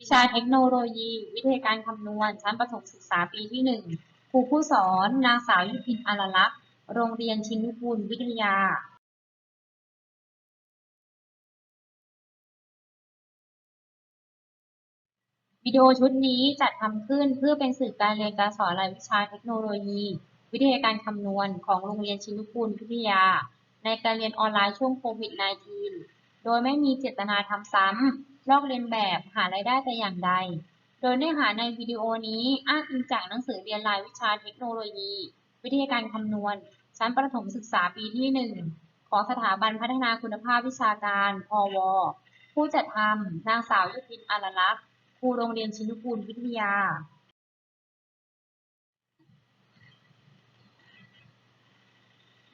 วิชาเทคโนโลยี วิทยาการคำนวณ ชั้นประถมศึกษาปีที่หนึ่งครูผู้สอน นางสาวยุพินอารลักษ์โรงเรียนชินุกูลวิทยา วิดีโอชุดนี้จัดทำขึ้นเพื่อเป็นสื่อการเรียนการสอนรายวิชาเทคโนโลยี วิทยาการคำนวณของโรงเรียนชินุกูลวิทยา ในการเรียนออนไลน์ช่วงโควิด -19 โดยไม่มีเจตนาทำซ้ำ ลอกเลียนแบบหารายได้แต่อย่างใด โดยเนื้อหาในวิดีโอนี้อ้างอิงจากหนังสือเรียนรายวิชาเทคโนโลยี วิทยาการคำนวณ ชั้นประถมศึกษาปีที่ 1 ของสถาบันพัฒนาคุณภาพวิชาการ พว ผู้จัดทำนางสาวยุพินอารลักษ์ครูโรงเรียนชินุกูลวิทยา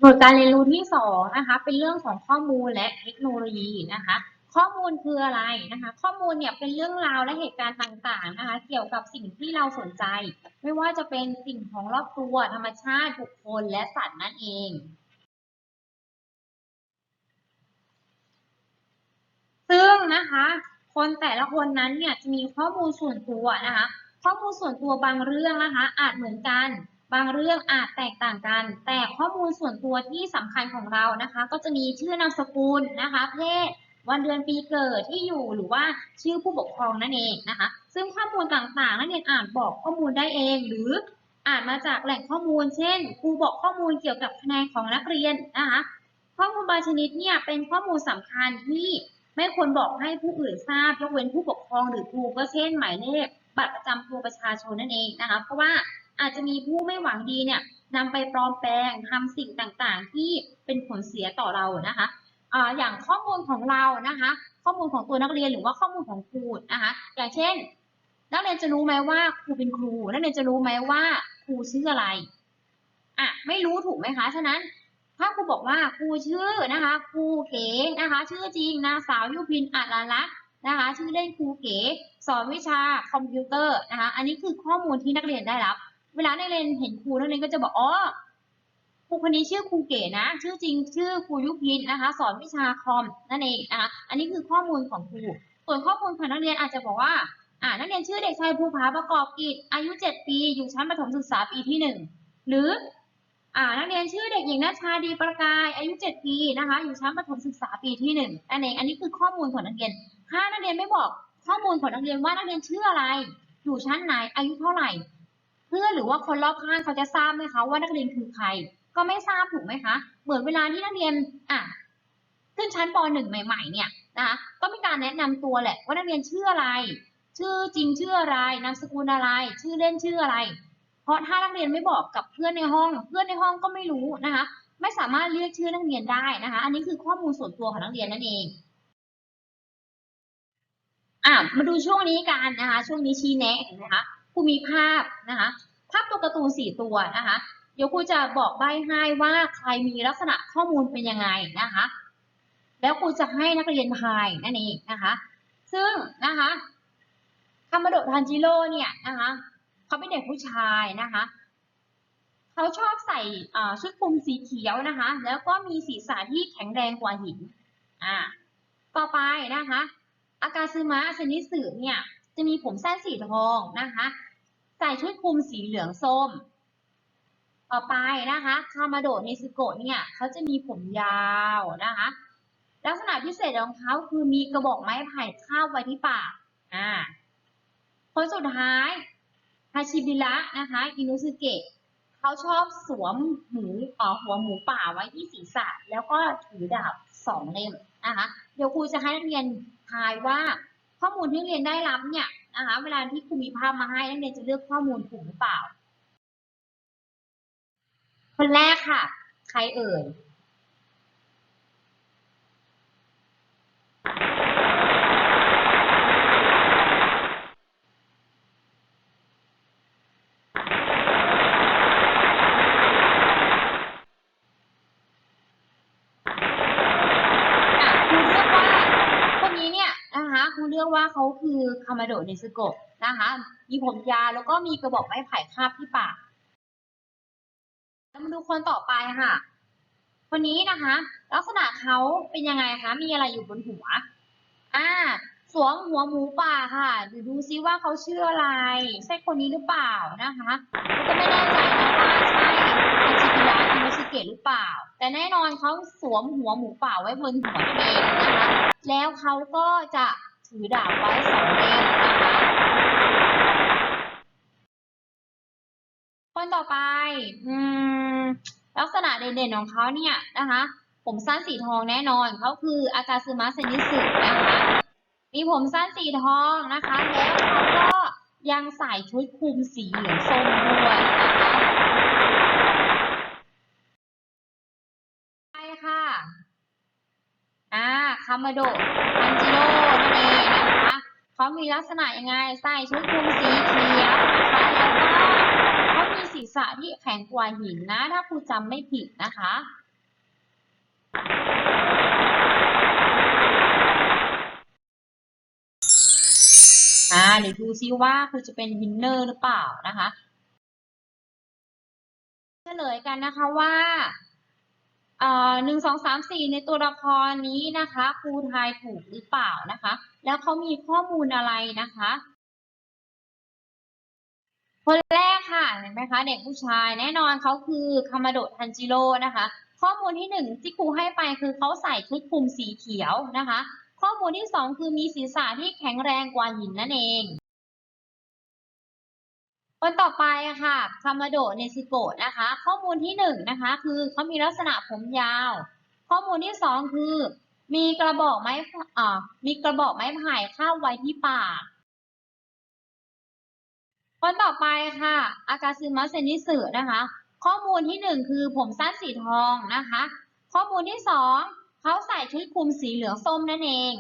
หน่วยการเรียนรู้ที่สองนะคะเป็นเรื่องของข้อมูลและเทคโนโลยีนะคะ ข้อมูลคืออะไรนะคะ ข้อมูลเนี่ยเป็นเรื่องราวและเหตุการณ์ต่างๆนะคะ เกี่ยวกับสิ่งที่เราสนใจ ไม่ว่าจะเป็นสิ่งของรอบตัวธรรมชาติบุคคลและสัตว์นั่นเองซึ่งนะคะคนแต่ละคนนั้นเนี่ยจะมีข้อมูลส่วนตัวนะคะ ข้อมูลส่วนตัวบางเรื่องนะคะ อาจเหมือนกัน บางเรื่องอาจแตกต่างกัน แต่ข้อมูลส่วนตัวที่สำคัญของเรานะคะ ก็จะมีชื่อนามสกุลนะคะ เพศ วันเดือนปีเกิดที่อยู่หรือว่าชื่อผู้ปกครองนั่นเองนะคะ ซึ่งข้อมูลต่างๆ นักเรียนอาจบอกข้อมูลได้เอง หรืออ่าจมาจากแหล่งข้อมูล เช่นครูบอกข้อมูลเกี่ยวกับคะแนนของนักเรียนนะคะข้อมูลบางชนิดเนี่ยเป็นข้อมูลสำคัญที่ไม่ควรบอกให้ผู้อื่นทราบยกเว้นผู้ปกครองหรือครูก็เช่น หมายเลขบัตรประจำตัวประชาชนนั่นเองนะคะเพราะว่าอาจจะมีผู้ไม่หวังดีเนี่ยนำไปปลอมแปลงทำสิ่งต่างๆ ที่เป็นผลเสียต่อเรานะคะ อ่าอย่างข้อมูลของเรานะคะ ข้อมูลของตัวนักเรียนหรือว่าข้อมูลของครูนะคะ อย่างเช่น นักเรียนจะรู้ไหมว่าครูเป็นครู นักเรียนจะรู้ไหมว่าครูชื่ออะไรอะไม่รู้ถูกไหมคะฉะนั้นถ้าครูบอกว่าครูชื่อนะคะครูเก๋นะคะ ชื่อจริงนางสาวยุพินอัลลักษณ์นะคะ ชื่อเล่นครูเก๋สอนวิชาคอมพิวเตอร์นะคะ อันนี้คือข้อมูลที่นักเรียนได้รับ เวลานักเรียนเห็นครูนักเรียนก็จะบอกอ๋อ ครูคนนี้ชื่อครูเก๋นะ ชื่อจริงชื่อครูยุพินนะคะ สอนวิชาคอมนั่นเองนะคะอันนี้คือข้อมูลของครู ส่วนข้อมูลของนักเรียนอาจจะบอกว่าอ่านักเรียนชื่อเด็กชายภูผาประกอบกิจ อายุ 7 ปี อยู่ชั้นประถมศึกษาปีที่ 1 หรืออ่านักเรียนชื่อเด็กหญิงนัชชาดีประกาย อายุ 7 ปีนะคะ อยู่ชั้นประถมศึกษาปีที่1นั่นเอง อันนี้คือข้อมูลของนักเรียน ถ้านักเรียนไม่บอกข้อมูลของนักเรียนว่านักเรียนชื่ออะไร อยู่ชั้นไหน อายุเท่าไหร่ เพื่อหรือว่าคนรอบข้างเขาจะทราบไหมคะว่านักเรียนคือใคร ก็ไม่ทราบถูกไหมคะ เหมือนเวลาที่นักเรียนอะขึ้นชั้นป .1 ใหม่ ๆ เนี่ยนะคะก็มีการแนะนำตัวแหละว่านักเรียนชื่ออะไร ชื่อจริงชื่ออะไร นามสกุลอะไร ชื่อเล่นชื่ออะไร เพราะถ้านักเรียนไม่บอกกับเพื่อนในห้อง เพื่อนในห้องก็ไม่รู้นะคะ ไม่สามารถเรียกชื่อนักเรียนได้นะคะ อันนี้คือข้อมูลส่วนตัวของนักเรียนนั่นเองอะมาดูช่วงนี้กันนะคะ ช่วงนี้ชี้แนะเห็นไหมคะครูมีภาพนะคะ ภาพตัวการ์ตูนสี่ตัวนะคะ เดี๋ยวครูจะบอกใบให้ว่าใครมีลักษณะข้อมูลเป็นยังไงนะคะ แล้วครูจะให้นักเรียนทายนั่นเองนะคะ ซึ่งนะคะคามาโดทันจิโร่เนี่ยนะคะเขาเป็นเด็กผู้ชายนะคะเขาชอบใส่ชุดคลุมสีเขียวนะคะ แล้วก็มีศีรษะที่แข็งแรงกว่าหินอ่าต่อไปนะคะอากาซึมะชนิดสึเนี่ยจะมีผมสั้นสีทองนะคะ ใส่ชุดคลุมสีเหลืองส้ม ต่อไปนะคะคามาโดเนซึโกะเนี่ยเขาจะมีผมยาวนะคะ ลักษณะพิเศษของเขาคือมีกระบอกไม้ไผ่คาบไว้ที่ปากอ่าคนสุดท้ายฮาชิบิระนะคะอินุสึเกะเขาชอบสวมหมูอ่อหัวหมูป่าไว้ที่ศีรษะ แล้วก็ถือดาบสองเล่มนะคะเดี๋ยวครูจะให้นักเรียนทายว่าข้อมูลที่นักเรียนได้รับเนี่ยนะคะเวลาที่ครูมีภาพมาให้นักเรียนจะเลือกข้อมูลถูกหรือเปล่า คนแรกค่ะ ใครเอ่ยครูเลือกว่าคนนี้เนี่ยนะคะครูเลือกว่าเขาคือคามาโดะเนซึโกะนะคะ มีผมยาวแล้วก็มีกระบอกไม้ไผ่คาบที่ปาก มาดูคนต่อไปค่ะ คนนี้นะคะ ลักษณะเขาเป็นยังไงคะ มีอะไรอยู่บนหัว อ่า สวมหัวหมูป่าค่ะเดี๋ยวดูซิว่าเขาชื่ออะไร ใช่คนนี้หรือเปล่านะคะก็ไม่แน่ใจนะว่าใช่อาชิบิระอิโนชิเกะหรือเปล่า แต่แน่นอนเขาสวมหัวหมูป่าไว้บนหัวเองนะคะ แล้วเขาก็จะถือดาบไว้สองเล่มนะคะ คนต่อไป อืม ลักษณะเด่นๆของเขาเนี่ยนะคะ ผมสั้นสีทองแน่นอนเขาคืออากาซึมะเซนิสึนะคะมีผมสั้นสีทองนะคะ แล้วเขาก็ยังใส่ชุดคลุมสีเหลืองส้มด้วยนะคะไปค่ะอ่าคามาโดะทันจิโร่นั่นเองนะคะเขามีลักษณะยังไงใส่ชุดคลุมสีเขียวนะคะแล้วก็ มีศีรษะที่แข็งกว่าหินนะ ถ้าครูจำไม่ผิดนะคะ อ่าเดี๋ยวดูซิว่าครูจะเป็นวินเนอร์หรือเปล่านะคะเฉลยกันนะคะว่าเอ่อหนึ่งสองสามสี่ในตัวละครนี้นะคะครูทายถูกหรือเปล่านะคะ แล้วเขามีข้อมูลอะไรนะคะ คนแรกค่ะเห็นไหมคะเด็กผู้ชายแน่นอนเขาคือคามาโดะทันจิโร่นะคะ ข้อมูลที่หนึ่งที่ครูให้ไปคือเขาใส่ชุดคลุมสีเขียวนะคะ ข้อมูลที่สองคือมีศีรษะที่แข็งแรงกว่าหินนั่นเองคนต่อไปค่ะคามาโดเนซิโกะนะคะ ข้อมูลที่หนึ่งนะคะคือเขามีลักษณะผมยาว ข้อมูลที่สองคือ มีกระบอกไม้อ่ามีกระบอกไม้ไผ่คาบไว้ที่ปาก คนต่อไปค่ะอากาซึมะเซนิสึนะคะ ข้อมูลที่หนึ่งคือผมสั้นสีทองนะคะ ข้อมูลที่สองเขาใส่ชุดคลุมสีเหลืองส้มนั่นเอง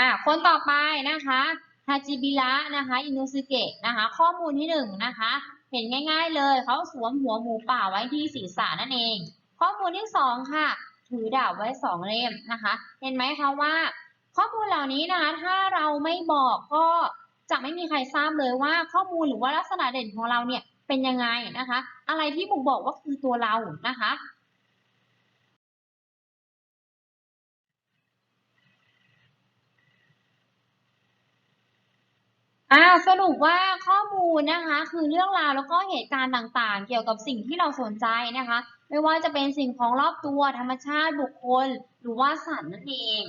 อะคนต่อไปนะคะฮาจิบิระนะคะอินุสึเกะนะคะ ข้อมูลที่หนึ่งนะคะ เห็นง่ายๆเลยเขาสวมหัวหมูป่าไว้ที่ศีรษะนั่นเอง ข้อมูลที่สองค่ะ ถือดาบไว้สองเล่มนะคะ เห็นไหมคะว่า ข้อมูลเหล่านี้นะคะถ้าเราไม่บอกก็ จะไม่มีใครทราบเลยว่าข้อมูลหรือว่าลักษณะเด่นของเราเนี่ยเป็นยังไงนะคะ อะไรที่บ่งบอกว่าคือตัวเรานะคะอ่าสรุปว่าข้อมูลนะคะคือเรื่องราวแล้วก็เหตุการณ์ต่างๆ เกี่ยวกับสิ่งที่เราสนใจนะคะ ไม่ว่าจะเป็นสิ่งของรอบตัวธรรมชาติบุคคล หรือว่าสัตว์นั่นเอง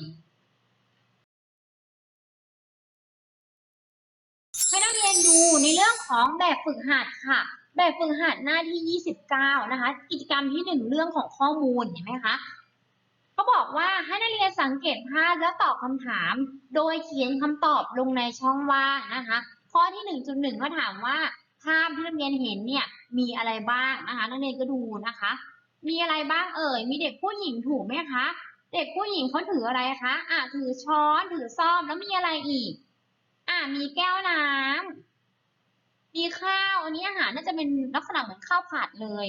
ให้นักเรียนดูในเรื่องของแบบฝึกหัดค่ะ แบบฝึกหัดหน้าที่ 29 นะคะ กิจกรรมที่ 1 เรื่องของข้อมูลเห็นไหมคะเขาบอกว่าให้นักเรียนสังเกตภาพแล้วตอบคำถาม โดยเขียนคำตอบลงในช่องว่างนะคะ ข้อที่ 1.1เขาถามว่าภาพที่นักเรียนเห็นเนี่ยมีอะไรบ้างนะคะ นักเรียนก็ดูนะคะ มีอะไรบ้างเอ่ย มีเด็กผู้หญิงถูกไหมคะ เด็กผู้หญิงเขาถืออะไรคะอะถือช้อนถือซ่อมแล้วมีอะไรอีก อะมีแก้วน้ำมีข้าวอันนี้อาหารน่าจะเป็นลักษณะเหมือนข้าวผัดเลย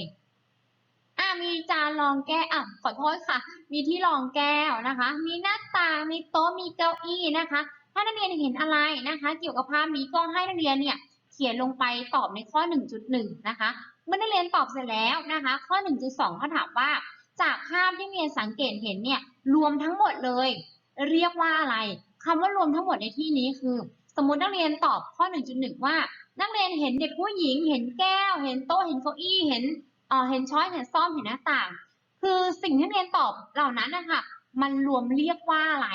อะมีจานรองแก้วอะขอโทษค่ะ มีที่รองแก้วนะคะ มีหน้าต่างมีโต๊ะมีเก้าอี้นะคะ ถ้านักเรียนเห็นอะไรนะคะ เกี่ยวกับภาพนี้ก็ให้นักเรียนเนี่ย เขียนลงไปตอบในข้อ 1.1 นะคะเมื่อนักเรียนตอบเสร็จแล้วนะคะ ข้อ 1.2เขาถามว่า จากภาพที่เรียนสังเกตเห็นเนี่ยรวมทั้งหมดเลย เรียกว่าอะไรคำว่ารวมทั้งหมดในที่นี้คือ สมมตินักเรียนตอบข้อ 1.1 ว่า นักเรียนเห็นเด็กผู้หญิง เห็นแก้ว เห็นโต๊ะ เห็นเก้าอี้ เห็นเอ่อเห็นช้อย เห็นซ่อม เห็นหน้าต่าง คือสิ่งที่นักเรียนตอบเหล่านั้นนะคะมันรวมเรียกว่าอะไร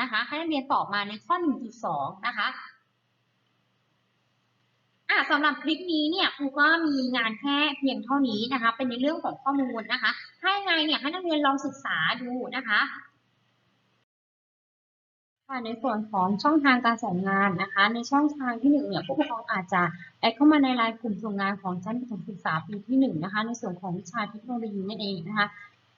นะคะ ให้นักเรียนตอบมาในข้อ 1.2 นะคะอะสำหรับคลิปนี้เนี่ยครูก็มีงานแค่เพียงเท่านี้นะคะ เป็นในเรื่องของข้อมูลนะคะถ้ไงเนี่ยให้นักเรียนลองศึกษาดูนะคะ ค่ะในส่วนของช่องทางการส่งงานนะคะ ในช่องทางที่หนึ่งเนี่ยผู้ปกครองอาจจะแอดเข้ามาในไลน์กลุ่มส่งงานของชั้นประถมศึกษาปีที่หนึ่งนะคะ ในส่วนของวิชาเทคโนโลยีนั่นเองนะคะ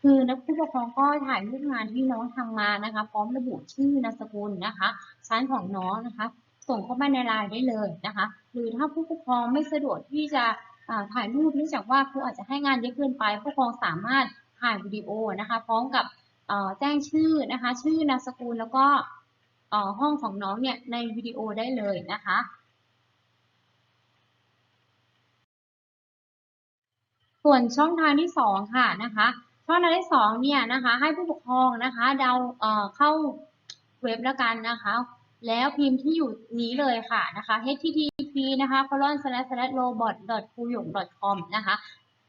คือนักผู้ปกครองก็ถ่ายรูปงานที่น้องทำมานะคะ พร้อมระบุชื่อนามสกุลนะคะ ชั้นของน้องนะคะ ส่งเข้ามาในไลน์ได้เลยนะคะ หรือถ้าผู้ปกครองไม่สะดวกที่จะอ่าถ่ายรูปเนื่องจากว่าครูอาจจะให้งานเยอะเกินไป ผู้ปกครองสามารถถ่ายวิดีโอนะคะ พร้อมกับเอ่อแจ้งชื่อนะคะ ชื่อนามสกุลแล้วก็ ห้องของน้องเนี่ยในวิดีโอได้เลยนะคะส่วนช่องทางที่สองค่ะนะคะ ช่องทางที่สองเนี่ยนะคะให้ผู้ปกครองนะคะเดาเอ่อเข้าเว็บแล้วกันนะคะ แล้วพิมพ์ที่อยู่นี้เลยค่ะนะคะ http นะคะ colon slash slash robot q y o k com นะคะ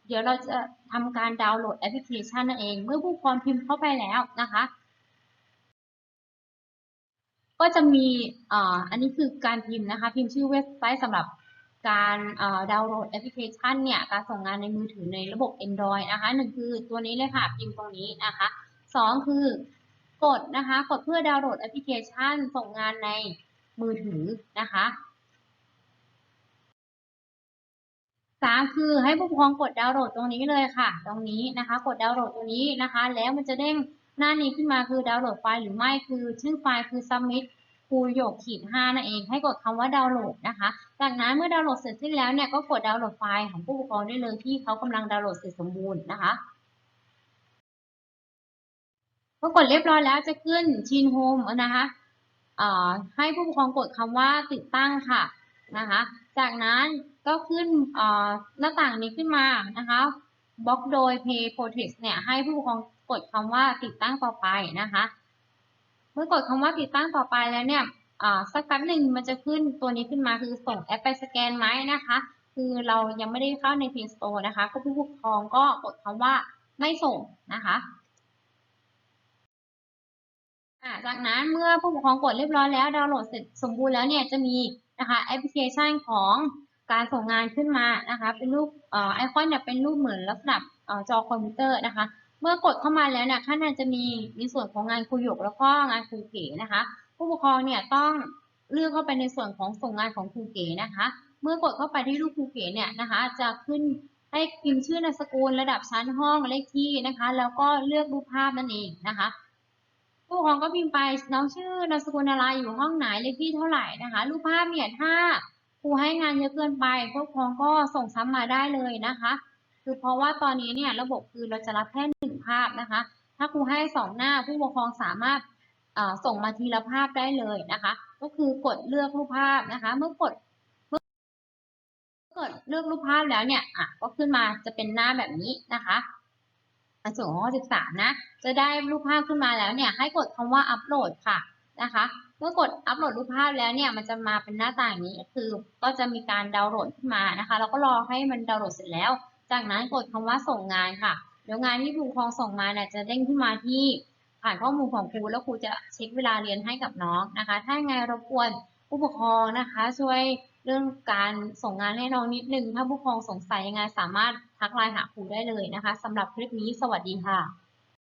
เดี๋ยวเราจะทำการดาวน์โหลดแอปพลิเคชันนั่นเอง เมื่อผู้ปกครองพิมพ์เข้าไปแล้วนะคะ ก็จะมีอันนี้คือการพิมพ์นะคะพิมพ์ชื่อเว็บไซต์สำหรับการดาวน์โหลดแอปพลิเคชันเนี่ยการส่งงานในมือถือในระบบ Android นะคะหนึ่งคือตัวนี้เลยค่ะพิมพ์ตรงนี้นะคะสองคือกดนะคะกดเพื่อดาวน์โหลดแอปพลิเคชันส่งงานในมือถือนะคะสามคือให้ผู้ปกครองกดดาวน์โหลดตรงนี้เลยค่ะ ตรงนี้นะคะ กดดาวน์โหลดตรงนี้นะคะ แล้วมันจะเด้ง หน้านี้ขึ้นมาคือดาวน์โหลดไฟล์หรือไม่คือชื่อไฟล์คือ submit ครูหยกขีดห้านั่นเองให้กดคำว่าดาวน์โหลดนะคะ จากนั้นเมื่อดาวน์โหลดเสร็จสิ้นแล้วเนี่ยก็กดดาวน์โหลดไฟล์ของผู้ปกครองได้เลยที่เขากำลังดาวน์โหลดเสร็จสมบูรณ์นะคะพอกดเรียบร้อยแล้วจะขึ้นชินโฮมนะคะให้ผู้ปกครองกดคำว่าติดตั้งค่ะนะคะ จากนั้นก็ขึ้นหน้าต่างนี้ขึ้นมานะคะบล็อกโดย Pay Protect เนี่ยให้ผู้ปกครอง กดคำว่าติดตั้งต่อไปนะคะ เมื่อกดคำว่าติดตั้งต่อไปแล้วเนี่ยสักแป๊บหนึ่งมันจะขึ้นตัวนี้ขึ้นมาคือส่งแอปไปสแกนไหมนะคะ คือเรายังไม่ได้เข้าใน Play Store นะคะ ก็ผู้ปกครองก็กดคำว่าไม่ส่งนะคะจากนั้นเมื่อผู้ปกครองกดเรียบร้อยแล้วดาวน์โหลดเสร็จสมบูรณ์แล้วเนี่ยจะมีนะคะแอปพลิเคชันของการส่งงานขึ้นมานะคะ เป็นรูปไอคอนเนี่ยเป็นรูปเหมือนลักษณะจอคอมพิวเตอร์นะคะ เมื่อกดเข้ามาแล้วเนี่ยข้างในจะมีในส่วนของงานครูหยกแล้วก็งานครูเก๋นะคะ ผู้ปกครองเนี่ยต้องเลือกเข้าไปในส่วนของส่งงานของครูเก๋นะคะ เมื่อกดเข้าไปที่รูปครูเก๋เนี่ยนะคะ จะขึ้นให้พิมพ์ชื่อนามสกุลระดับชั้นห้องเลขที่นะคะ แล้วก็เลือกรูปภาพนั่นเองนะคะผู้ปกครองก็พิมพ์ไปน้องชื่อนามสกุลอะไรอยู่ห้องไหนเลขที่เท่าไหร่นะคะ รูปภาพเนี่ยถ้าครูให้งานเยอะเกินไปผู้ปกครองก็ส่งซ้ำมาได้เลยนะคะ คือเพราะว่าตอนนี้เนี่ยระบบคือเราจะรับแค่หนึ่งภาพนะคะ ถ้าครูให้สองหน้าผู้ปกครองสามารถส่งมาทีละภาพได้เลยนะคะ ก็คือกดเลือกรูปภาพนะคะ เมื่อกดเมื่อกดเลือกรูปภาพแล้วเนี่ยอะก็ขึ้นมาจะเป็นหน้าแบบนี้นะคะในส่วนของข้อ13 นะ จะได้รูปภาพขึ้นมาแล้วเนี่ย ให้กดคำว่าอัปโหลดค่ะนะคะ เมื่อกดอัปโหลดรูปภาพแล้วเนี่ย มันจะมาเป็นหน้าต่างนี้ คือก็จะมีการดาวน์โหลดขึ้นมานะคะแล้วก็รอให้มันดาวน์โหลดเสร็จแล้ว จากนั้นกดคำว่าส่งงานค่ะ เดี๋ยวงานที่ผู้ปกครองส่งมาเนี่ยจะเด้งขึ้นมาที่ผ่านข้อมูลของครูแล้วครูจะเช็คเวลาเรียนให้กับน้องนะคะ ถ้าไงรบกวนผู้ปกครองนะคะ ช่วยเรื่องการส่งงานให้น้องนิดนึง ถ้าผู้ปกครองสงสัยยังไงสามารถทักไลน์หาครูได้เลยนะคะสำหรับคลิปนี้สวัสดีค่ะ